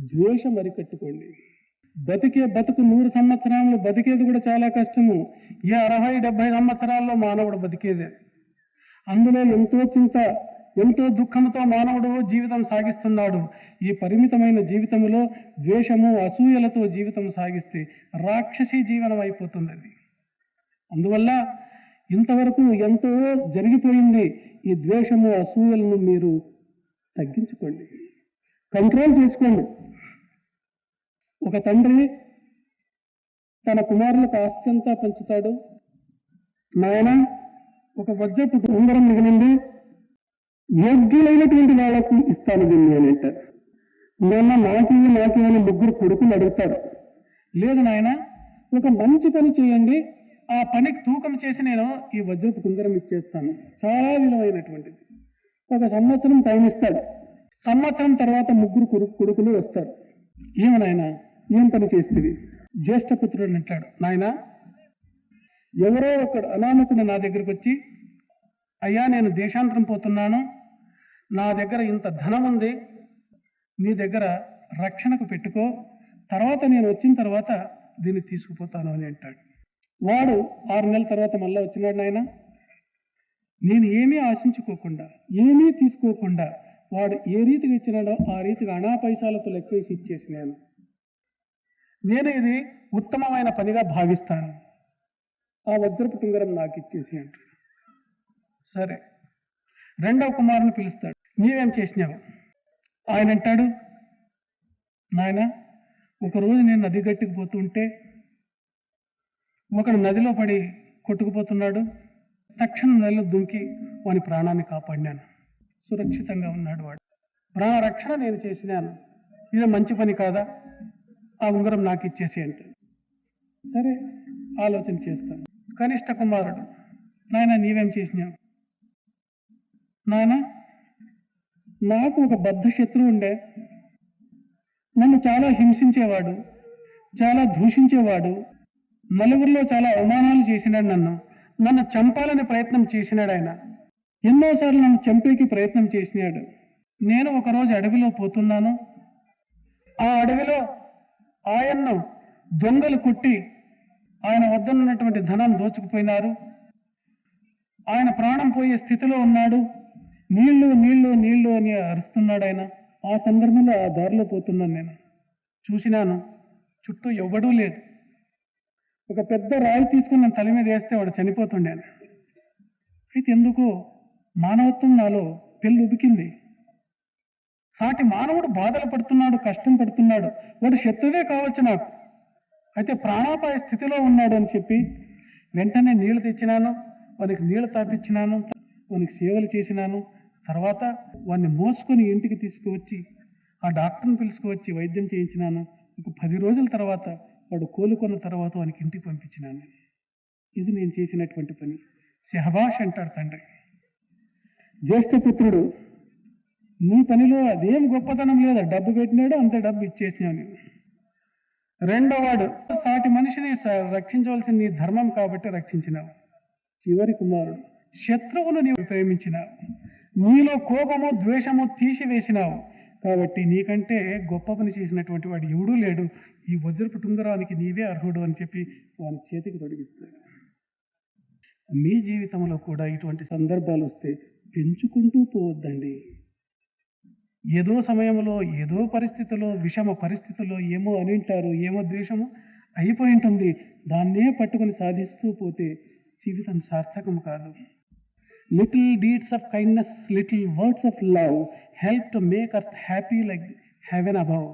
ద్వేషం అరికట్టుకోండి. బతికే బతుకు నూరు సంవత్సరాలు బతికేది కూడా చాలా కష్టము. ఈ అరవై డెబ్బై సంవత్సరాల్లో మానవుడు బతికేదే. అందులో ఎంతో చింత ఎంతో దుఃఖంతో మానవుడు జీవితం సాగిస్తున్నాడు. ఈ పరిమితమైన జీవితంలో ద్వేషము అసూయలతో జీవితం సాగిస్తే రాక్షసి జీవనం అయిపోతుంది అది అందువల్ల ఇంతవరకు ఎంతో జరిగిపోయింది ఈ ద్వేషము అసూయలను మీరు తగ్గించుకోండి. కంట్రోల్ చేసుకోండి. ఒక తండ్రి తన కుమారులకు ఆస్తింతా పెంచుతాడు. నాయన ఒక వజ్రపు ఉంగరం మిగిలింది. యోగ్యులైనటువంటి వాళ్ళకు ఇస్తాను దీన్ని అని అంటారు. నిన్న నాకు నాకు అని ముగ్గురు కొడుకులు అడుగుతారు. లేదు నాయన ఒక మంచి పని చేయండి. ఆ పనికి తూకం చేసి నేను ఈ వజ్రపు కుందరం ఇచ్చేస్తాను. చాలా విలువైనటువంటిది. ఒక సంవత్సరం టైం ఇస్తాడు. సంవత్సరం తర్వాత ముగ్గురు కొడుకులు వస్తారు. ఏమనాయన ఏం పని చేస్తుంది జ్యేష్ఠ పుత్రుడు అంటాడు. నాయన ఎవరో ఒకడు అనామకుడు నా దగ్గరికి వచ్చి అయ్యా నేను దేశాంతరం పోతున్నాను. నా దగ్గర ఇంత ధనం ఉంది. నీ దగ్గర రక్షణకు పెట్టుకో. తర్వాత నేను వచ్చిన తర్వాత దీన్ని తీసుకుపోతాను అని అంటాడు. వాడు ఆరు నెలల తర్వాత మళ్ళీ వచ్చినాడు నాయన. నేను ఏమీ ఆశించుకోకుండా ఏమీ తీసుకోకుండా వాడు ఏ రీతిగా ఇచ్చినాడో ఆ రీతిగా అనా పైసాలతో లెక్కేసి ఇచ్చేసినాను. నేను ఇది ఉత్తమమైన పనిగా భావిస్తాను. ఆ వజ్రపు టుంగరం నాకు ఇచ్చేసి అంటాడు సరే రెండవ కుమారుని పిలుస్తాడు. నీవేం చేసినావు? ఆయన అంటాడు నాయన ఒకరోజు నేను నది గట్టుకు పోతుంటే ఒకడు నదిలో పడి కొట్టుకుపోతున్నాడు. తక్షణం నదిలో దుంకి వాని ప్రాణాన్ని కాపాడినాను. సురక్షితంగా ఉన్నాడు వాడు. ప్రాణ రక్షణ నేను చేసినాను. ఇది మంచి పని కాదా? ఆ ఉంగరం నాకు ఇచ్చేసి అంటే సరే ఆలోచన చేస్తాను. కనిష్ట కుమారుడు నాయన నీవేం చేసినావు? నాయన నాకు ఒక బద్ధ శత్రువు ఉండే. నన్ను చాలా హింసించేవాడు చాలా దూషించేవాడు నలుగురిలో చాలా అవమానాలు చేసినాడు నన్ను. నన్ను చంపాలని ప్రయత్నం చేసినాడు ఆయన. ఎన్నోసార్లు నన్ను చంపేకి ప్రయత్నం చేసినాడు. నేను ఒకరోజు అడవిలో పోతున్నాను. ఆ అడవిలో ఆయన్ను దొంగలు కొట్టి ఆయన వద్దనున్నటువంటి ధనాన్ని దోచుకుపోయినారు. ఆయన ప్రాణం పోయే స్థితిలో ఉన్నాడు. నీళ్ళు నీళ్ళు నీళ్ళు అని అరుస్తున్నాడు ఆయన. ఆ సందర్భంలో ఆ దారిలో పోతున్నాను నేను. చూసినాను. చుట్టూ ఎవ్వడూ లేదు ఒక పెద్ద రాయి తీసుకుని తల మీద వేస్తే వాడు చనిపోతుండే. అయితే ఎందుకు మానవత్వం నాలో పెళ్ళి ఉబికింది. కాబట్టి మానవుడు బాధలు పడుతున్నాడు కష్టం పడుతున్నాడు. వాడు శత్రువే కావచ్చు నాకు. అయితే ప్రాణాపాయ స్థితిలో ఉన్నాడు అని చెప్పి వెంటనే నీళ్ళు తెచ్చినాను వానికి నీళ్ళు తాపించినాను వానికి సేవలు చేసినాను. తర్వాత వాడిని మోసుకొని ఇంటికి తీసుకువచ్చి ఆ డాక్టర్ని పిలుచుకువచ్చి వైద్యం చేయించినాను. ఒక పది రోజుల తర్వాత వాడు కోలుకున్న తర్వాత వానికి ఇంటికి పంపించినాను. ఇది నేను చేసినటువంటి పని. శహబాష్ అంటాడు తండ్రి. జ్యేష్ఠపుత్రుడు నీ పనిలో అదేం గొప్పతనం లేదా. డబ్బు పెట్టినాడు అంత డబ్బు ఇచ్చేసినాను రెండోవాడు సాటి మనిషిని రక్షించవలసిన నీ ధర్మం కాబట్టి రక్షించినావు. చివరి కుమారుడు శత్రువును నీవు ప్రేమించినావు. నీలో కోపము ద్వేషము తీసివేసినావు. కాబట్టి నీకంటే గొప్ప పని చేసినటువంటి వాడు ఎవడూ లేడు. ఈ వజ్రపు టుంగరానికి నీవే అర్హుడు అని చెప్పి వాని చేతికి తొడిగిస్తాడు. మీ జీవితంలో కూడా ఇటువంటి సందర్భాలు వస్తే పెంచుకుంటూ పోవద్దండి. ఏదో సమయంలో ఏదో పరిస్థితిలో విషమ పరిస్థితిలో ఏమో అని ఉంటారు ఏమో ద్వేషము అయిపోయి ఉంటుంది. దాన్నే పట్టుకొని సాధిస్తూ పోతే జీవితం సార్థకం కాదు. Little deeds of kindness little words of love help to make earth happy like heaven above